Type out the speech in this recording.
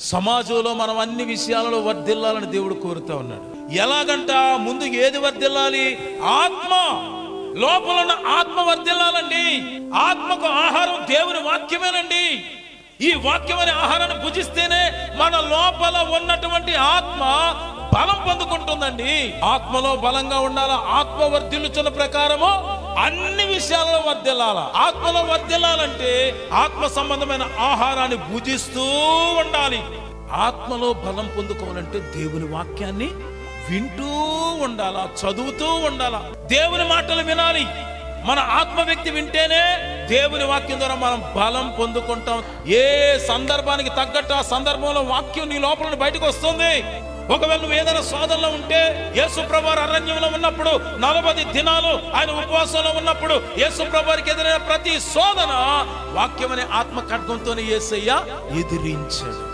సమాజంలో మనం అన్ని విషయాలలో వర్ధిల్లాలని దేవుడు కోరుతా ఉన్నాడు. ఎలాగంట ముందు ఏది వర్ధిల్లాలి? ఆత్మ. లోపల ఉన్న ఆత్మ వర్ధిల్లాలండి. ఆత్మకు ఆహారం దేవుని వాక్యమేనండి. ఈ వాక్యం అనే ఆహారాన్ని భుజిస్తేనే మన లోపల ఉన్నటువంటి ఆత్మ బలం పొందుకుంటుందండి. ఆత్మలో బలంగా ఉండాలా? ఆత్మ వర్ధిల్లుచున్న ప్రకారము విషయాలలో వర్దిల్లాల ఆత్మలో వర్దిల్లాలంటే ఆత్మ సంబంధమైన ఆహారాన్ని భుజిస్తూ ఉండాలి. ఆత్మలో బలం పొందుకోవాలంటే దేవుని వాక్యాన్ని వింటూ ఉండాలా? చదువుతూ ఉండాలా? దేవుని మాటలు వినాలి. మన ఆత్మ వ్యక్తి వింటేనే దేవుని వాక్యం ద్వారా మనం బలం పొందుకుంటాం. ఏ సందర్భానికి తగ్గట్టు ఆ సందర్భంలో వాక్యం నీ లోపల బయటకు వస్తుంది. ఒకవేళ నువ్వు ఏదైనా శోధనలో ఉంటే యేసుప్రభువారు అరణ్యంలో ఉన్నప్పుడు నలభై దినాలు ఆయన ఉపవాసంలో ఉన్నప్పుడు యేసుప్రభువారికి ఎదురైన ప్రతి శోధన వాక్యం అనే ఆత్మ ఖడ్గంతోనే యేసయ్య ఎదిరించాడు.